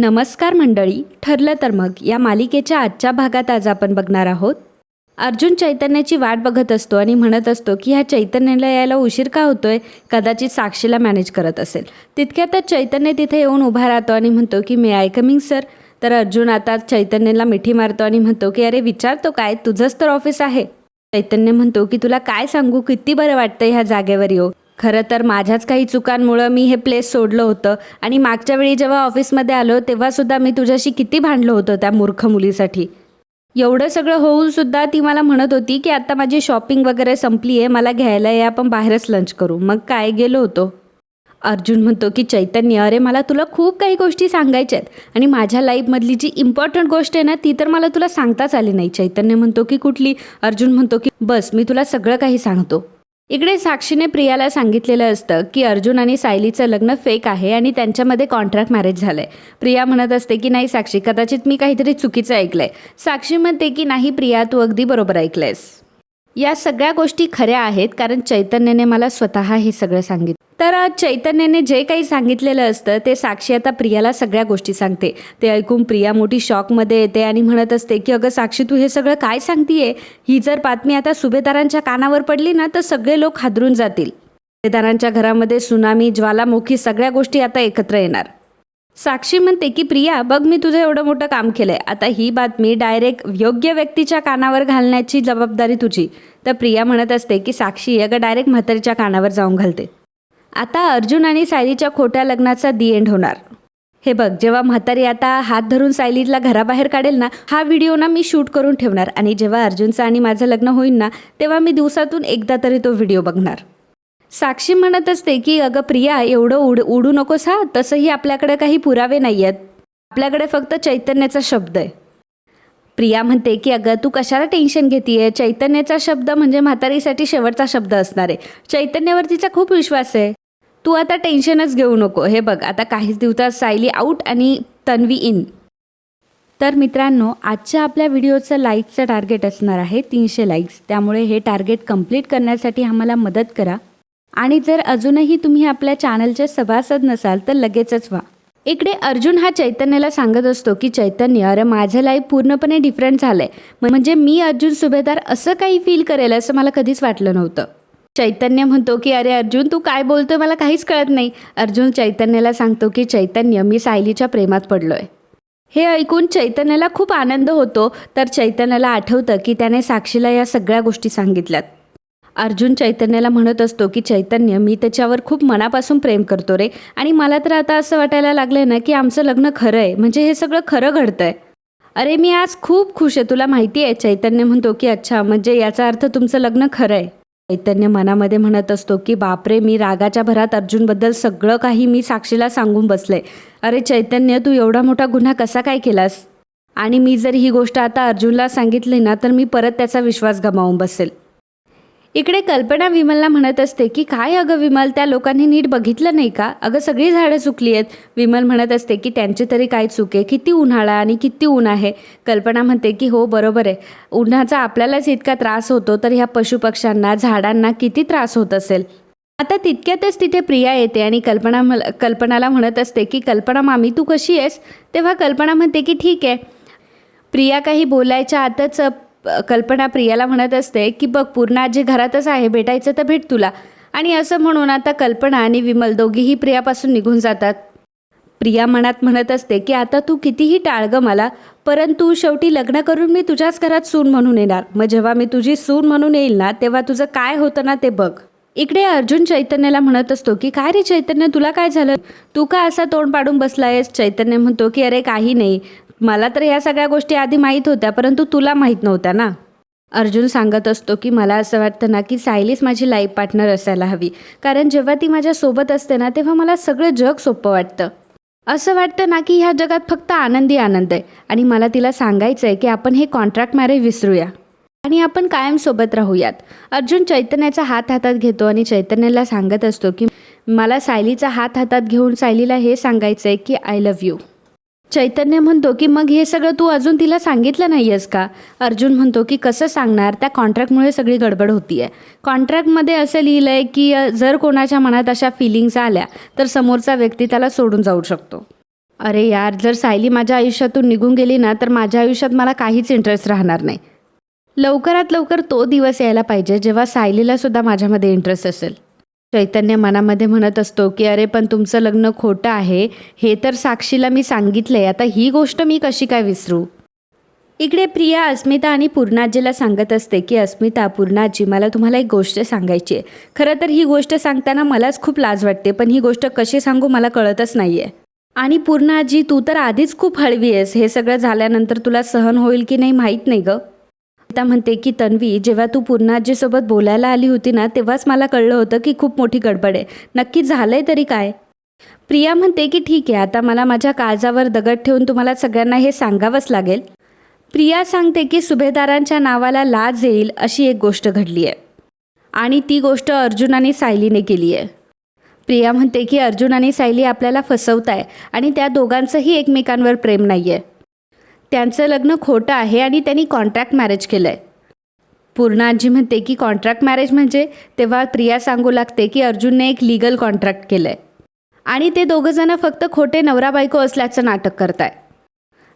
नमस्कार मंडळी ठरलं तर मग या मालिकेच्या आजच्या भागात आज आपण बघणार आहोत. अर्जुन चैतन्याची वाट बघत असतो आणि म्हणत असतो की ह्या चैतन्याला यायला उशीर का होतोय? कदाचित साक्षीला मॅनेज करत असेल. तितक्यातच चैतन्य तिथे येऊन उभा राहतो आणि म्हणतो की मे आय कमिंग सर तर अर्जुन आता चैतन्याला मिठी मारतो आणि म्हणतो की अरे विचारतो काय? तुझंच तर ऑफिस आहे. चैतन्य म्हणतो की तुला काय सांगू? किती बरं वाटतं ह्या जागेवर येऊ. खरं तर माझ्याच काही चुकांमुळं मी हे प्लेस सोडलं होतं. आणि मागच्या वेळी जेव्हा ऑफिसमध्ये आलो तेव्हासुद्धा मी तुझ्याशी किती भांडलो होतं त्या मूर्ख मुलीसाठी. एवढं सगळं होऊनसुद्धा ती मला म्हणत होती की आता माझी शॉपिंग वगैरे संपली आहे मला घ्यायला या आपण बाहेरच लंच करू. मग काय गेलो होतो? अर्जुन म्हणतो की चैतन्य अरे मला तुला खूप काही गोष्टी सांगायच्या आहेत. आणि माझ्या लाईफमधली जी इम्पॉर्टंट गोष्ट आहे ना ती तर मला तुला सांगताच आली नाही. चैतन्य म्हणतो की कुठली? अर्जुन म्हणतो की बस मी तुला सगळं काही सांगतो. इकडे साक्षीने प्रियाला सांगितलेलं असतं की अर्जुन आणि सायलीचं लग्न फेक आहे आणि त्यांच्यामध्ये कॉन्ट्रॅक्ट मॅरेज झालंय. प्रिया म्हणत असते की नाही साक्षी कदाचित मी काहीतरी चुकीचं ऐकलंय. साक्षी म्हणते की नाही प्रिया तू अगदी बरोबर ऐकलंयस. या सगळ्या गोष्टी खऱ्या आहेत कारण चैतन्याने मला स्वतः हे सगळं सांगितलं. तर चैतन्याने जे काही सांगितलेलं असतं ते साक्षी आता प्रियाला सगळ्या गोष्टी सांगते. ते ऐकून प्रिया मोठी शॉकमध्ये येते आणि म्हणत असते की अगं साक्षी तू हे सगळं काय सांगतीये? ही जर बातमी आता सुभेदारांच्या कानावर पडली ना तर सगळे लोक हादरून जातील. सुभेदारांच्या घरामध्ये सुनामी ज्वालामुखी सगळ्या गोष्टी आता एकत्र येणार. साक्षी म्हणते की प्रिया बघ मी तुझं एवढं मोठं काम केलंय. आता ही बातमी डायरेक्ट योग्य व्यक्तीच्या कानावर घालण्याची जबाबदारी तुझी. तर प्रिया म्हणत असते की साक्षी अगं डायरेक्ट म्हातारीच्या कानावर जाऊन घालते. आता अर्जुन आणि सायलीच्या खोट्या लग्नाचा दी एंड होणार. हे बघ जेव्हा म्हातारी आता हात धरून सायलीला घराबाहेर काढेल ना हा व्हिडिओ ना मी शूट करून ठेवणार. आणि जेव्हा अर्जुनचं आणि माझं लग्न होईल ना तेव्हा मी दिवसातून एकदा तरी तो व्हिडिओ बघणार. साक्षी म्हणत असते की अगं प्रिया एवढं उड उडू नकोस हा. तसंही आपल्याकडे काही पुरावे नाही आहेत आपल्याकडे फक्त चैतन्याचा शब्द आहे. प्रिया म्हणते की अगं तू कशाला टेन्शन घेते चैतन्याचा शब्द म्हणजे म्हातारीसाठी शेवटचा शब्द असणार आहे. चैतन्यावर तिचा खूप विश्वास आहे. तू आता टेन्शनच घेऊ नको. हे बघ आता काहीच दिवसात सायली आऊट आणि तन्वी इन. तर मित्रांनो आजच्या आपल्या व्हिडिओचं लाईकचं टार्गेट असणार आहे तीनशे लाईक्स त्यामुळे हे टार्गेट कंप्लीट करण्यासाठी आम्हाला मदत करा. आणि जर अजूनही तुम्ही आपल्या चॅनलचे सभासद नसाल तर लगेचच व्हा. इकडे अर्जुन हा चैतन्याला सांगत असतो की चैतन्य अरे माझं लाईफ पूर्णपणे डिफरंट झालंय. म्हणजे मी अर्जुन सुभेदार असं काही फील करेल असं मला कधीच वाटलं नव्हतं. चैतन्य म्हणतो की अरे अर्जुन तू काय बोलतोय? मला काहीच कळत नाही. अर्जुन चैतन्याला सांगतो की चैतन्य मी सायलीच्या प्रेमात पडलोय. हे ऐकून चैतन्याला खूप आनंद होतो तर चैतन्याला आठवतं की त्याने साक्षीला या सगळ्या गोष्टी सांगितल्यात. अर्जुन चैतन्याला म्हणत असतो की चैतन्य मी त्याच्यावर खूप मनापासून प्रेम करतो रे. आणि मला तर आता असं वाटायला लागलं ना की आमचं लग्न खरं आहे. म्हणजे हे सगळं खरं घडतंय. अरे मी आज खूप खुश आहे. तुला माहिती आहे चैतन्य म्हणतो की अच्छा म्हणजे याचा अर्थ तुमचं लग्न खरं आहे. चैतन्य मनामध्ये म्हणत असतो की बापरे मी रागाच्या भरात अर्जुनबद्दल सगळं काही मी साक्षीला सांगून बसले. अरे चैतन्य तू एवढा मोठा गुन्हा कसा काय केलास? आणि मी जर ही गोष्ट आता अर्जुनला सांगितली ना तर मी परत त्याचा विश्वास गमावून बसेल. इकडे कल्पना विमलला म्हणत असते की काय अगं विमल त्या लोकांनी नीट बघितलं नाही का? अगं सगळी झाडं सुकली आहेत. विमल म्हणत असते की त्यांची तरी काय चूक आहे? किती उन्हाळा आणि किती ऊन आहे? कल्पना म्हणते की हो बरोबर आहे. उन्हाचा आपल्यालाच इतका त्रास होतो तर ह्या पशुपक्ष्यांना झाडांना किती त्रास होत असेल? आता तितक्यातच तिथे प्रिया येते आणि कल्पना कल्पनाला म्हणत असते की कल्पना मामी तू कशी आहेस? तेव्हा कल्पना म्हणते की ठीक आहे. प्रिया काही बोलायच्या आतच कल्पना प्रियाला म्हणत असते की बघ पूर्ण आजी घरातच आहे भेटायचं तर भेट तुला. आणि असं म्हणून आता कल्पना आणि विमल दोघीही प्रियापासून निघून जातात. प्रिया मनात म्हणत असते की आता तू कितीही टाळग मला परंतु शेवटी लग्न करून मी तुझ्याच घरात सून म्हणून येणार. मग जेव्हा मी तुझी सून म्हणून येईल ना तेव्हा तुझं काय होतं ना ते बघ. इकडे अर्जुन चैतन्याला म्हणत असतो की काय रे चैतन्य तुला काय झालं? तू का असा तोंड पाडून बसलायस? चैतन्य म्हणतो की अरे काही नाही. मला तर ह्या सगळ्या गोष्टी आधी माहीत होत्या परंतु तुला माहीत नव्हत्या ना. अर्जुन सांगत असतो की मला असं वाटतं ना की सायलीच माझी लाईफ पार्टनर असायला हवी. कारण जेव्हा ती माझ्यासोबत असते ना तेव्हा मला सगळं जग सोपं वाटतं. असं वाटतं ना की ह्या जगात फक्त आनंदी आनंद आहे. आणि मला तिला सांगायचं आहे की आपण हे कॉन्ट्रॅक्ट मॅरेज विसरूया. आणि आपण कायम सोबत राहूयात. अर्जुन चैतन्याचा हात हातात घेतो आणि चैतन्याला सांगत असतो की मला सायलीचा हात हातात घेऊन सायलीला हे सांगायचं आहे की आय लव्ह यू चैतन्य म्हणतो की मग हे सगळं तू अजून तिला सांगितलं नाही आहेस का? अर्जुन म्हणतो की कसं सांगणार? त्या कॉन्ट्रॅक्टमुळे सगळी गडबड होती आहे कॉन्ट्रॅक्टमध्ये असं लिहिलं आहे की जर कोणाच्या मनात अशा फिलिंग्स आल्या तर समोरचा व्यक्ती त्याला सोडून जाऊ शकतो. अरे यार जर सायली माझ्या आयुष्यातून निघून गेली ना तर माझ्या आयुष्यात मला काहीच इंटरेस्ट राहणार नाही. लवकरात लवकर तो दिवस यायला पाहिजे जेव्हा सायलीला सुद्धा माझ्यामध्ये इंटरेस्ट असेल. चैतन्य मनामध्ये म्हणत असतो की अरे पण तुमचं लग्न खोटं आहे. हे तर साक्षीला मी सांगितलंय. आता ही गोष्ट मी कशी काय विसरू? इकडे प्रिया अस्मिता आणि पूर्णाजीला सांगत असते की अस्मिता पूर्णाजी मला तुम्हाला एक गोष्ट सांगायची आहे. खरं तर ही गोष्ट सांगताना मलाच खूप लाज वाटते पण ही गोष्ट कशी सांगू मला कळतच नाही आहे आणि पूर्णाजी तू तर आधीच खूप हळवी आहेस. हे सगळं झाल्यानंतर तुला सहन होईल की नाही माहीत नाही गं. आता म्हणते की तन्वी जेव्हा तू पूर्णाजीसोबत बोलायला आली होती ना तेव्हाच मला कळलं होतं की खूप मोठी गडबड आहे. नक्की झालंय तरी काय? प्रिया म्हणते की ठीक आहे आता मला माझ्या काळजावर दगड ठेवून तुम्हाला सगळ्यांना हे सांगावंच लागेल. प्रिया सांगते की सुभेदारांच्या नावाला लाज येईल अशी एक गोष्ट घडली आहे. आणि ती गोष्ट अर्जुन आणि सायलीने केली आहे. प्रिया म्हणते की अर्जुन आणि सायली आपल्याला फसवत आहे आणि त्या दोघांचंही एकमेकांवर प्रेम नाही आहे त्यांचं लग्न खोटं आहे आणि त्यांनी कॉन्ट्रॅक्ट मॅरेज केलं आहे पूर्णाजी म्हणते की कॉन्ट्रॅक्ट मॅरेज म्हणजे तेव्हा प्रिया सांगू लागते की अर्जुनने एक लिगल कॉन्ट्रॅक्ट केलं आहे आणि ते दोघंजणं फक्त खोटे नवरा बायको असल्याचं नाटक करताय.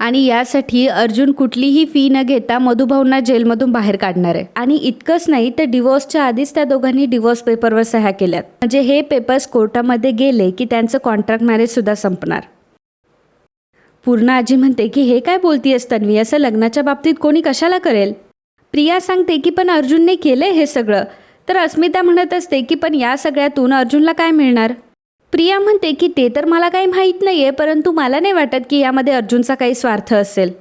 आणि यासाठी अर्जुन कुठलीही फी न घेता मधुभाऊंना जेलमधून बाहेर काढणार आहे. आणि इतकंच नाही तर डिवोर्सच्या आधीच त्या दोघांनी डिवोर्स पेपरवर सह्या केल्यात. म्हणजे हे पेपर्स कोर्टामध्ये गेले की त्यांचं कॉन्ट्रॅक्ट मॅरेजसुद्धा संपणार. पूर्ण आजी म्हणते की हे काय बोलतीयस तन्वी? असं लग्नाच्या बाबतीत कोणी कशाला करेल? प्रिया सांगते की पण अर्जुनने केलंय हे सगळं. तर अस्मिता म्हणत असते की पण या सगळ्यातून अर्जुनला काय मिळणार? प्रिया म्हणते की ते तर मला काही माहीत नाही आहे परंतु मला नाही वाटत की यामध्ये अर्जुनचा काही स्वार्थ असेल.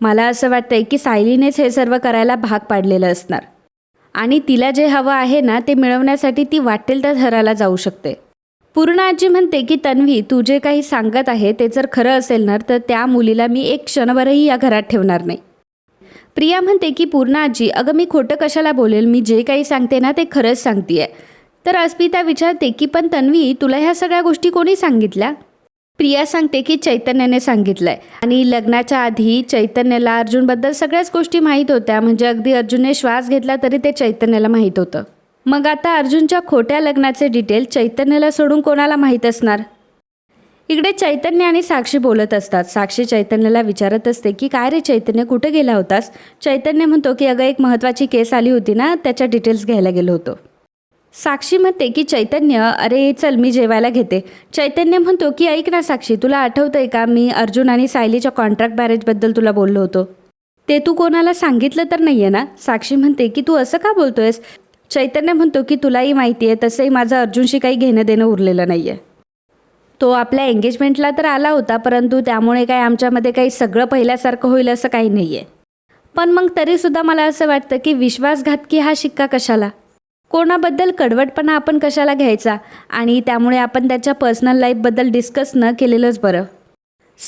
मला असं वाटतंय की सायलीनेच हे सर्व करायला भाग पाडलेलं असणार. आणि तिला जे हवं आहे ना ते मिळवण्यासाठी ती वाटेल त्या थराला जाऊ शकते. पूर्ण आजी म्हणते की तन्वी तू जे काही सांगत आहे ते जर खरं असेल ना तर त्या मुलीला मी एक क्षणभरही या घरात ठेवणार नाही. प्रिया म्हणते की पूर्ण आजी अगं मी खोटं कशाला बोलेल? मी जे काही सांगते ना ते खरंच सांगते तर अस्मिता विचारते की पण तन्वी तुला ह्या सगळ्या गोष्टी कोणी सांगितल्या? प्रिया सांगते की चैतन्याने सांगितलंय. आणि लग्नाच्या आधी चैतन्याला अर्जुनबद्दल सगळ्याच गोष्टी माहीत होत्या. म्हणजे अगदी अर्जुनने श्वास घेतला तरी ते चैतन्याला माहीत होतं. मग आता अर्जुनच्या खोट्या लग्नाचे डिटेल चैतन्याला सोडून कोणाला माहीत असणार? इकडे चैतन्य आणि साक्षी बोलत असतात. साक्षी चैतन्याला विचारत असते की काय रे चैतन्य कुठे गेला होतास? चैतन्य म्हणतो की अगं एक महत्त्वाची केस आली होती ना त्याच्या डिटेल्स घ्यायला गेलो होतो. साक्षी म्हणते की चैतन्य अरे चल मी जेवायला घेते. चैतन्य म्हणतो की ऐक ना साक्षी तुला आठवतंय का मी अर्जुन आणि सायलीच्या कॉन्ट्रॅक्ट मॅरेजबद्दल तुला बोललो होतो. ते तू कोणाला सांगितलं तर नाही आहे ना? साक्षी म्हणते की तू असं का बोलतोयस? चैतन्य म्हणतो की तुलाही माहिती आहे तसंही माझं अर्जुनशी काही घेणं देणं उरलेलं नाही आहे तो आपल्या एंगेजमेंटला तर आला होता परंतु त्यामुळे काय आमच्यामध्ये काही सगळं पहिल्यासारखं होईल असं काही नाही आहे पण मग तरीसुद्धा मला असं वाटतं की विश्वासघातकी हा शिक्का कशाला? कोणाबद्दल कडवटपणा आपण कशाला घ्यायचा? आणि त्यामुळे आपण त्याच्या पर्सनल लाईफबद्दल डिस्कस न केलेलंच बरं.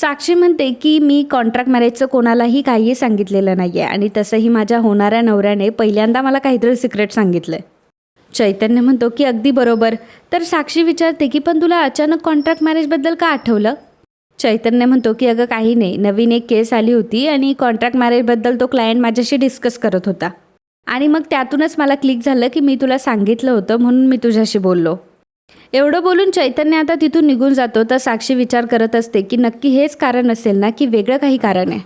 साक्षी म्हणते की मी कॉन्ट्रॅक्ट मॅरेजचं कोणालाही काहीही सांगितलेलं नाही आहे आणि तसंही माझ्या होणाऱ्या नवऱ्याने पहिल्यांदा मला काहीतरी सिक्रेट सांगितलं आहे चैतन्य म्हणतो की अगदी बरोबर. तर साक्षी विचारते की पण तुला अचानक कॉन्ट्रॅक्ट मॅरेजबद्दल का आठवलं? चैतन्य म्हणतो की अगं काही नाही. नवीन एक केस आली होती आणि कॉन्ट्रॅक्ट मॅरेजबद्दल तो क्लायंट माझ्याशी डिस्कस करत होता. आणि मग त्यातूनच मला क्लिक झालं की मी तुला सांगितलं होतं म्हणून मी तुझ्याशी बोललो. एवढं बोलून चैतन्य आता तिथून निघून जातो तर साक्षी विचार करत असते की नक्की हेच कारण असेल ना की वेगळं काही कारण आहे?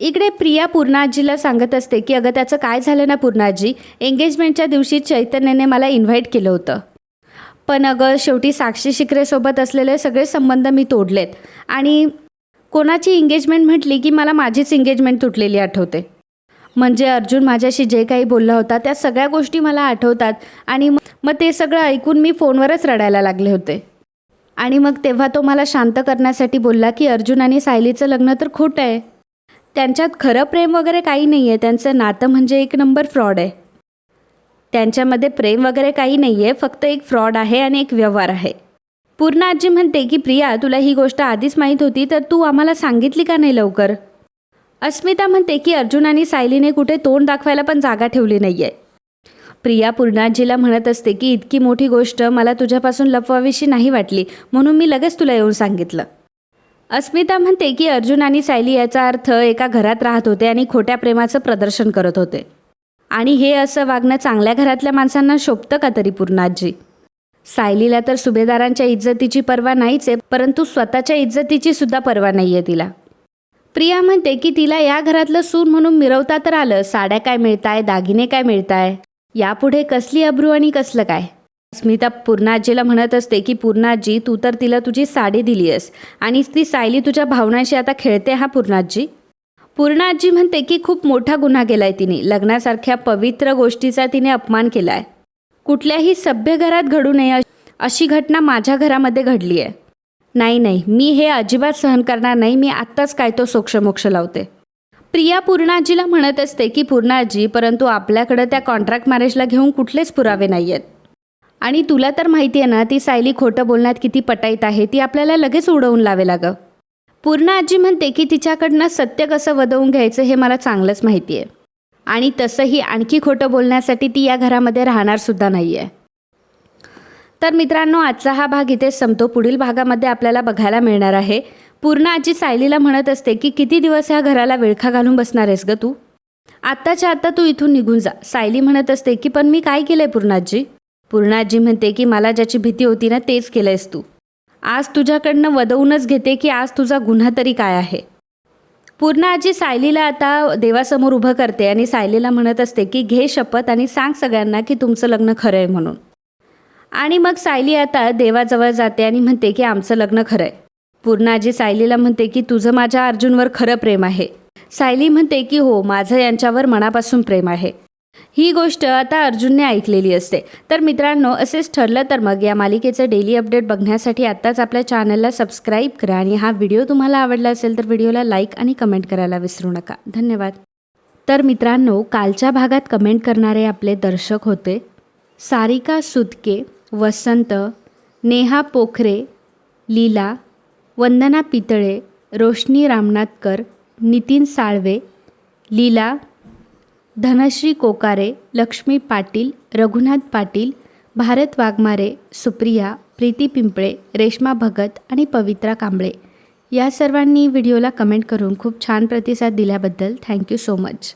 इकडे प्रिया पूर्णाजीला सांगत असते की अगं त्याचं काय झालं ना पूर्णाजी? एंगेजमेंटच्या दिवशी चैतन्याने मला इन्व्हाइट केलं होतं. पण अगं शेवटी साक्षी शिकरेसोबत असलेले सगळे संबंध मी तोडलेत आणि कोणाची एंगेजमेंट म्हटली की मला माझीच एंगेजमेंट तुटलेली आठवते. म्हणजे अर्जुन माझ्याशी जे काही बोलला होता त्या सगळ्या गोष्टी मला आठवतात आणि मग मग ते सगळं ऐकून मी फोनवरच रडायला लागले होते. आणि मग तेव्हा तो मला शांत करण्यासाठी बोलला की अर्जुन आणि सायलीचं लग्न तर खोटं आहे. त्यांच्यात खरं प्रेम वगैरे काही नाही आहे त्यांचं नातं म्हणजे एक नंबर फ्रॉड आहे. त्यांच्यामध्ये प्रेम वगैरे काही नाही आहे फक्त एक फ्रॉड आहे आणि एक व्यवहार आहे. पूर्ण आजी म्हणते की प्रिया तुला ही गोष्ट आधीच माहीत होती तर तू आम्हाला सांगितली का नाही लवकर? अस्मिता म्हणते की अर्जुन आणि सायलीने कुठे तोंड दाखवायला पण जागा ठेवली नाही आहे प्रिया पूर्णाजीला म्हणत असते की इतकी मोठी गोष्ट मला तुझ्यापासून लपवावीशी नाही वाटली म्हणून मी लगेच तुला येऊन सांगितलं. अस्मिता म्हणते की अर्जुन आणि सायली याचा अर्थ एका घरात राहत होते आणि खोट्या प्रेमाचं प्रदर्शन करत होते. आणि हे असं वागणं चांगल्या घरातल्या माणसांना शोभतं का तरी पूर्णाजी? सायलीला तर सुभेदारांच्या इज्जतीची पर्वा नाहीच आहे परंतु स्वतःच्या इज्जतीची सुद्धा पर्वा नाही आहे तिला. प्रिया म्हणते की तिला या घरातलं सून म्हणून मिरवता तर आलं. साड्या काय मिळताय? दागिने काय मिळताय? यापुढे कसली अब्रू आणि कसलं काय? स्मिता पूर्णाजीला म्हणत असते की पूर्णाजी तू तर तिला तुझी साडी दिली आहेस आणि ती सायली तुझ्या भावनाशी आता खेळते हा पूर्णाजी पूर्णाजी म्हणते की खूप मोठा गुन्हा केलाय तिने. लग्नासारख्या पवित्र गोष्टीचा तिने अपमान केलाय. कुठल्याही सभ्य घरात घडू नये अशी घटना माझ्या घरामध्ये घडली आहे नाही नाही. मी हे अजिबात सहन करणार नाही. मी आत्ताच काय तो सोक्षमोक्ष लावते. प्रिया पूर्णाजीला म्हणत असते की पूर्णाजी परंतु आपल्याकडं त्या कॉन्ट्रॅक्ट मॅरेजला घेऊन कुठलेच पुरावे नाही आहेत आणि तुला तर माहिती आहे ना ती सायली खोटं बोलण्यात किती पटाईत आहे ती आपल्याला लगेच उडवून लावे लागं. पूर्ण आजी म्हणते की तिच्याकडनं सत्य कसं वदवून घ्यायचं हे मला चांगलंच माहिती आहे. आणि तसंही आणखी खोटं बोलण्यासाठी ती या घरामध्ये राहणारसुद्धा नाही आहे तर मित्रांनो आजचा हा भाग इथेच संपतो. पुढील भागामध्ये आपल्याला बघायला मिळणार आहे. पूर्ण आजी सायलीला म्हणत असते की किती दिवस ह्या घराला विळखा घालून बसणार आहेस ग तू? आत्ताच्या आत्ता तू इथून निघून जा सायली म्हणत असते की पण मी काय केलंय पूर्णाजी पूर्णाजी म्हणते की मला ज्याची भीती होती ना तेच केलंयस तू. आज तुझ्याकडनं वदवूनच घेते की आज तुझा गुन्हा तरी काय आहे? पूर्ण आजी सायलीला आता देवासमोर उभं करते आणि सायलीला म्हणत असते की घे शपथ आणि सांग सगळ्यांना की तुमचं लग्न खरं आहे म्हणून. आणि मग सायली आता देवाजवळ जाते आणि म्हणते की आमचं लग्न खरं आहे. पूर्णाजी सायलीला म्हणते की तुझं माझ्या अर्जुनवर खरं प्रेम आहे. सायली म्हणते की हो माझं यांच्यावर मनापासून प्रेम आहे. ही गोष्ट आता अर्जुनने ऐकलेली असते. तर मित्रांनो असेच ठरलं तर मग या मालिकेचं डेली अपडेट बघण्यासाठी आत्ताच आपल्या चॅनलला सबस्क्राईब करा आणि हा व्हिडिओ तुम्हाला आवडला असेल तर व्हिडिओला लाईक आणि कमेंट करायला विसरू नका. धन्यवाद. तर मित्रांनो कालच्या भागात कमेंट करणारे आपले दर्शक होते सारिका सुतके वसंत नेहा पोखरे लीला वंदना पितळे रोशनी रामनाथकर नितीन साळवे लीला धनश्री कोकारे लक्ष्मी पाटील रघुनाथ पाटील भारत वाघमारे सुप्रिया प्रीती पिंपळे रेश्मा भगत आणि पवित्रा कांबळे. या सर्वांनी व्हिडिओला कमेंट करून खूप छान प्रतिसाद दिल्याबद्दल थँक्यू सो मच.